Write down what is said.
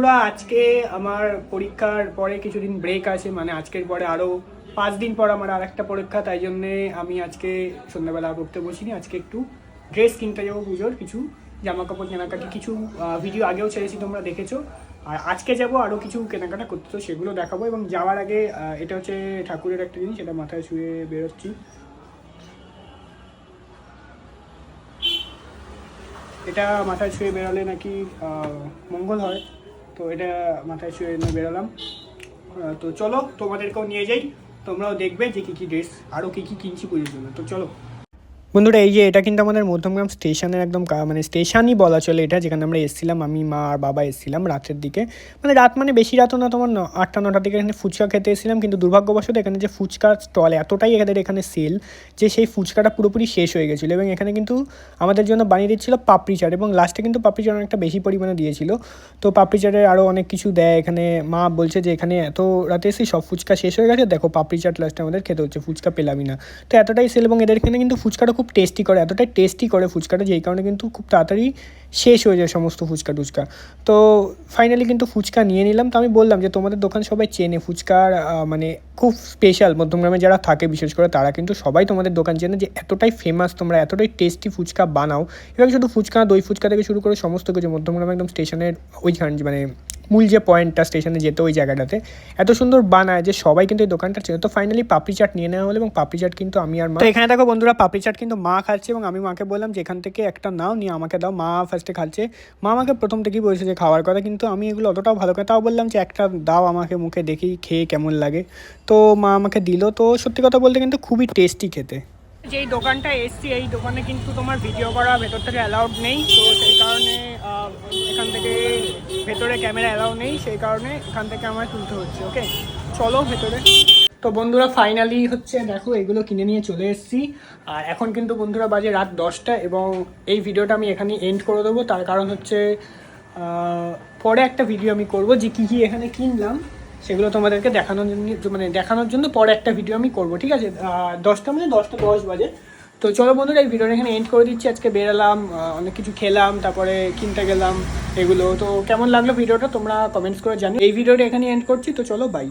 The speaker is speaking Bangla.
বন্ধুরা, আজকে আমার পরীক্ষার পরে কিছুদিন ব্রেক আছে মানে আজকের পরে আরও পাঁচ দিন পর আমার আর একটা পরীক্ষা, তাই জন্যে আমি আজকে সন্ধ্যাবেলা পড়তে বসিনি। আজকে একটু ড্রেস কিনতে যাব পুজোর, কিছু জামা কাপড় কেনাকাটি, কিছু ভিডিও আগেও ছেড়েছি, তোমরা দেখেছ। আর আজকে যাব আরও কিছু কেনাকাটা করতে, তো সেগুলো দেখাবো এবং যাওয়ার আগে এটা হচ্ছে ঠাকুরের একটা জিনিস, এটা মাথায় শুয়ে বেরোচ্ছি। এটা মাথায় ছুঁয়ে বেরোলে নাকি মঙ্গল হয়। তো এটা মাথায় শুয়ে নিয়ে বেরোলাম। তো চলো তোমাদেরকেও নিয়ে যাই। তোমরাও দেখবে যে কী কী ড্রেস আরও কী কী কিনছি পুজোর জন্য। তো চলো। বন্ধুরা, এই যে এটা কিন্তু আমাদের মধ্যমগ্রাম স্টেশনের একদম মানে স্টেশনই বলা চলে এটা, যেখানে আমরা এসেছিলাম, আমি, মা আর বাবা এসেছিলাম রাতের দিকে। মানে রাত মানে বেশি রাতও না, তোমার আটটা, নটার দিকে এখানে ফুচকা খেতে এসেছিলাম, কিন্তু দুর্ভাগ্যবশত এখানে যে ফুচকার স্টল এতটাই এখানের এখানে সেল যে সেই ফুচকাটা পুরোপুরি শেষ হয়ে গেছিল এবং এখানে কিন্তু আমাদের জন্য বানিয়ে দিচ্ছিল পাপড়ি চাট এবং লাস্টে কিন্তু পাপড়ি চাট অনেকটা বেশি পরিমাণে দিয়েছিল। তো পাপড়ি চাটের আরও অনেক কিছু দেয় এখানে। মা বলছে যে এখানে এত রাতে এসে সব ফুচকা শেষ হয়ে গেছে, দেখো পাপড়ি চাট লাস্টে আমাদের খেতে হচ্ছে, ফুচকা পেলামই না। তো এতটাই সেল এবং এদের এখানে কিন্তু ফুচকাটা খুব টেস্টি করে, এতটাই টেস্টি করে ফুচকাটা যেই কারণে কিন্তু খুব তাড়াতাড়ি শেষ হয়ে যায় সমস্ত ফুচকা টুচকা। তো ফাইনালি কিন্তু ফুচকা নিয়ে নিলাম। তো আমি বললাম যে তোমাদের দোকান সবাই চেনে, ফুচকার মানে খুব স্পেশাল মধ্যমগ্রামে যারা থাকে, বিশেষ করে তারা কিন্তু সবাই তোমাদের দোকান চেনে যে এতটাই ফেমাস তোমরা এতটাই টেস্টি ফুচকা বানাও। এবং শুধু ফুচকা, দই ফুচকা থেকে শুরু করে সমস্ত কিছু মধ্যমগ্রাম একদম স্টেশনের ওইখান মানে মূল যে পয়েন্টটা স্টেশনে যেত ওই জায়গাটাতে, এত সুন্দর বানায় যে সবাই কিন্তু এই দোকানটা চেনে তো ফাইনালি পাপড়ি চাট নিয়ে নেওয়া হলো এবং পাপড়ি চাট কিন্তু আমি আর মা এখানে দেখো বন্ধুরা, পাপড়ি চাট কিন্তু মা খাচ্ছে এবং আমি মাকে বললাম যে এখান থেকে একটা নাও, নিয়ে আমাকে দাও, মা ফার্স্টে খাচ্ছে। মা আমাকে প্রথম থেকেই বলছে যে খাওয়ার কথা, কিন্তু আমি এগুলো অতটাও ভালো করে, তাও বললাম যে একটা দাও আমাকে মুখে, দেখি খেয়ে কেমন লাগে। তো মা আমাকে দিল, তো সত্যি কথা বলতে কিন্তু খুবই টেস্টি খেতে। যেই দোকানটা এসছি, এই দোকানে কিন্তু তোমার ভিডিও করা ভেতর থেকে অ্যালাউড নেই। তো সেই কারণে এখান থেকে ভেতরে ক্যামেরা অ্যালাউ নেই, সেই কারণে এখান থেকে আমার তুলতে হচ্ছে ওকে চলো ভেতরে। তো বন্ধুরা ফাইনালি হচ্ছে, দেখো, এগুলো কিনে নিয়ে চলে এসেছি। আর এখন কিন্তু বন্ধুরা বাজে রাত দশটা এবং এই ভিডিওটা আমি এখানে এন্ড করে দেবো। তার কারণ হচ্ছে পরে একটা ভিডিও আমি করব যে কী কী এখানে কিনলাম। সেগুলো তোমাদেরকে দেখানোর জন্য মানে দেখানোর জন্য পরে একটা ভিডিও আমি করব, ঠিক আছে? দশটা মানে দশটা দশ বাজে। তো চলো বন্ধুরা, এই ভিডিওটা এখানে এন্ড করে দিচ্ছি। আজকে বেরালাম অনেক কিছু খেলাম, তারপরে কিনতে গেলাম, এগুলো। তো কেমন লাগল ভিডিওটা তোমরা কমেন্টস করে জানো এই ভিডিওটা এখানে এন্ড করছি, তো চলো বাই